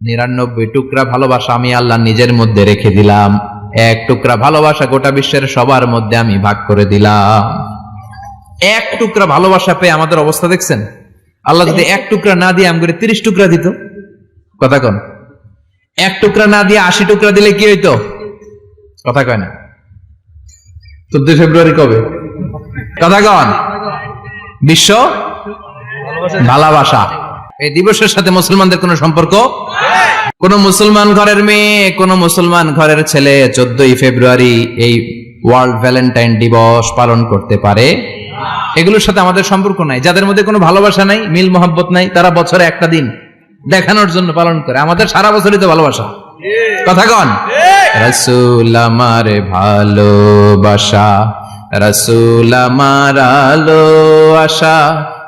নিরানব্বই টুকরা ভালোবাসা আমি আল্লাহ নিজের মধ্যে রেখে দিলাম। এক টুকরা ভালোবাসা গোটা বিশ্বের সবার মধ্যে আমি ভাগ করে দিলাম। এক টুকরা ভালোবাসা পেয়ে আমাদের অবস্থা দেখছেন? আল্লাহ যদি এক টুকরা না দিয়ে আমাকে তিরিশ টুকরা দিত, কথা কন। এক টুকরা না দিয়ে আশি টুকরা দিলে কি হইতো? কথা কয় না। চোদ্দই ফেব্রুয়ারি কবে? কথা কন। বিশ্ব ভালোবাসা। এই দিবসের সাথে মুসলমানদের কোনো সম্পর্ক? কোন মুসলমান ঘরের মেয়ে, কোন মুসলমান ঘরের ছেলে চোদ্দই ফেব্রুয়ারি এই ওয়ার্ল্ড ভ্যালেন্টাইন দিবস পালন করতে পারে। এগুলোর সাথে আমাদের সম্পর্ক নাই। যাদের মধ্যে কোনো ভালোবাসা নাই, মিল মোহাব্বত নাই, তারা বছরে একটা দিন দেখানোর জন্য পালন করে। আমাদের সারা বছরই তো ভালোবাসা। কথা কন? রসুল আমার ভালোবাসা, রসুল আমার আলো আশা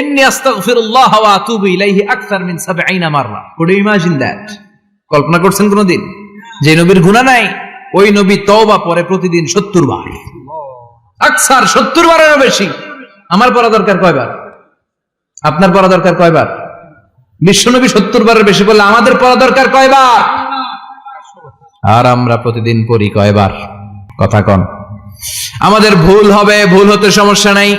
ইন্নী আস্তাগফিরুল্লাহ ওয়া আতুবু ইলাইহি আকসার মিন 70 মাররা কুড ইমাজিন দ্যাট কল্পনা করছেন কোনদিন? যে নবীর গুনাহ নাই, ওই নবী তওবা পরে প্রতিদিন 70 বার। আকসার 70 বারেরও বেশি। আমার পড়া দরকার কয়বার? আপনার পড়া দরকার কয়বার? বিশ্বনবী 70 বারের বেশি বললে আমাদের পড়া দরকার কয়বার? আর আমরা প্রতিদিন পড়ি কয়বার? কথা কন। আমাদের ভুল হবে, ভুল হতে সমস্যা নাই।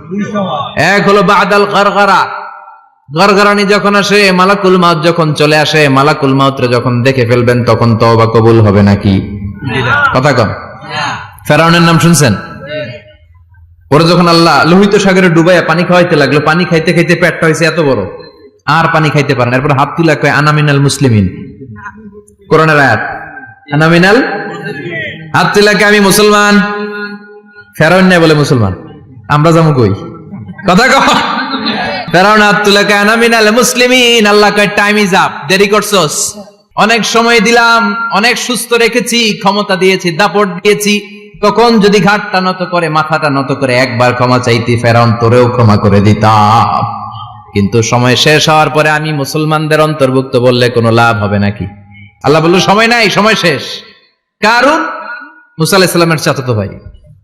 এক হলো বাদাল গারগারা। গরগরানি যখন আসে, মালাকুল মাউত যখন চলে আসে, মালাকুল মাউতরে যখন দেখে ফেলবেন, তখন তওবা কবুল হবে নাকি? কথা কম ফেরাউনের নাম শুনছেন? ওরা যখন আল্লাহ লোহিত সাগরে ডুবাইয়া পানি খাওয়াইতে লাগল, পানি খাইতে খাইতে পেটটা হয়েছে এত বড়। আর পানি খাইতে পারেন এরপর হাত তুলা কয় আনামিনাল মুসলিমিন। করোনার আয়াত আনামিনাল হাত তুলা কয়, আমি মুসলমান। ফেরাউন নাই বলে মুসলমান। আমরা যাব কই? কথা কহ অনেক সময় দিলাম, অনেক সুস্থ রেখেছি, ক্ষমতা দিয়েছি, দাপট দিয়েছি। তখন যদি ঘাটটা নত করে, মাথাটা নত করে, একবার ক্ষমা চাইতি, ফেরাউন তোরেও ক্ষমা করে দিতাম। কিন্তু সময় শেষ হওয়ার পরে আমি মুসলমানদের অন্তর্ভুক্ত বললে কোনো লাভ হবে নাকি? আল্লাহ বলল, সময় নাই, সময় শেষ। কারণ মুসা আলাহিসাল্লামের চাচাতো ভাই।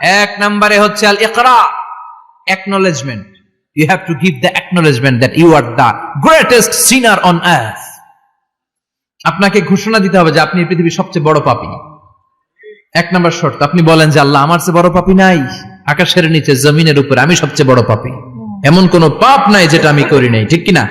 এক নম্বরে হচ্ছে আল ইকরা, acknowledgement. You have to give the acknowledgement that you are the greatest sinner on earth. আপনাকে ঘোষণা দিতে হবে যে আপনি পৃথিবীর সবচেয়ে বড় পাপী। এক নম্বর শর্ত, আপনি বলেন যে আল্লাহ আমার চেয়ে বড় পাপী নাই। আকাশের নিচে, জমিনের উপরে আমি সবচেয়ে বড় পাপী। এমন কোন পাপ নাই যেটা আমি করি নাই, ঠিক কিনা?